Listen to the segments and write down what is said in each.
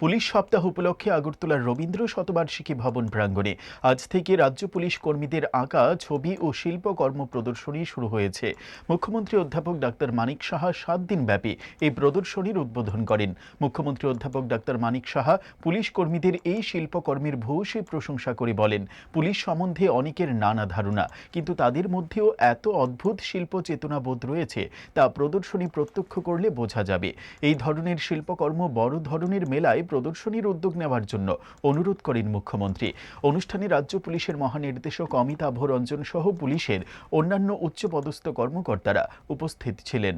Police সপ্তাহ উপলক্ষে আগরতলার রবীন্দ্র শতবার্ষিকী ভবন প্রাঙ্গণে আজ থেকে রাজ্য পুলিশ কর্মীদের আঁকা ছবি ও শিল্পকর্ম প্রদর্শনী শুরু হয়েছে। মুখ্যমন্ত্রী অধ্যাপক ডাক্তার মানিক সাহা সাত দিন ব্যাপী এই প্রদর্শনীর উদ্বোধন করেন। মুখ্যমন্ত্রী অধ্যাপক ডাক্তার মানিক সাহা পুলিশ কর্মীদের এই শিল্পকর্মের ভূয়সী প্রশংসা করে বলেন, পুলিশ সম্বন্ধে অনেকের নানা ধারণা, কিন্তু তাদের মধ্যেও এত অদ্ভুত শিল্প চেতনাবোধ রয়েছে, তা প্রদর্শনী প্রত্যক্ষ করলে বোঝা যাবে। এই ধরনের শিল্পকর্ম বড় ধরনের মেলায় প্রদর্শনীর উদ্যোগ নেওয়ার জন্য অনুরোধ করেন মুখ্যমন্ত্রী। অনুষ্ঠানে রাজ্য পুলিশের মহানির্দেশক অমিতাভ রঞ্জন সহ পুলিশের অন্যান্য উচ্চপদস্থ কর্মকর্তারা উপস্থিত ছিলেন।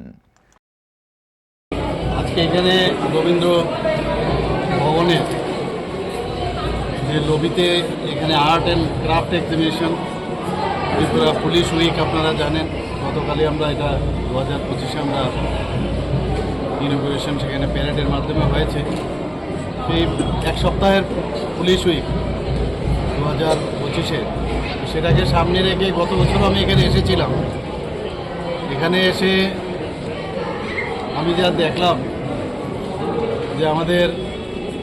আজকে এখানে রবীন্দ্র ভবনের যে লবিতে এখানে art and craft exhibition, Tripura police week আপনারা জানেন, গতকালই আমরা এটা দু হাজার পঁচিশে আমরা ইনোগ্রেশন সেখানে প্যারেডের মাধ্যমে হয়েছে। সেই এক সপ্তাহের পুলিশ উইক দু হাজার পঁচিশে সেটাকে সামনে রেখে গত বছর আমি এখানে এসেছিলাম। এখানে এসে আমি যা দেখলাম যে আমাদের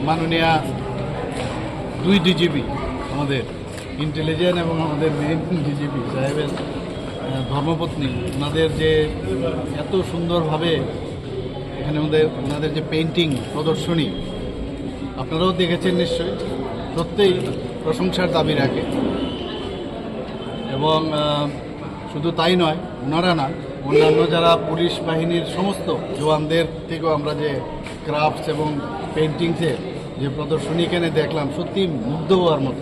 মাননীয়া দুই ডিজিপি, আমাদের ইন্টেলিজেন্ট এবং আমাদের মেইন ডিজিপি সাহেবের ধর্মপত্নী, ওনাদের যে এত সুন্দরভাবে এখানে আমাদের, ওনাদের যে পেন্টিং প্রদর্শনী আপনারাও দেখেছেন নিশ্চয়ই সত্যিই প্রশংসার দাবি রাখে। এবং শুধু তাই নয়, ওনারা না, অন্যান্য যারা পুলিশ বাহিনীর সমস্ত জওয়ানদের থেকেও আমরা যে ক্রাফটস এবং পেন্টিংসের যে প্রদর্শনী এখানে দেখলাম সত্যি মুগ্ধ হওয়ার মতো।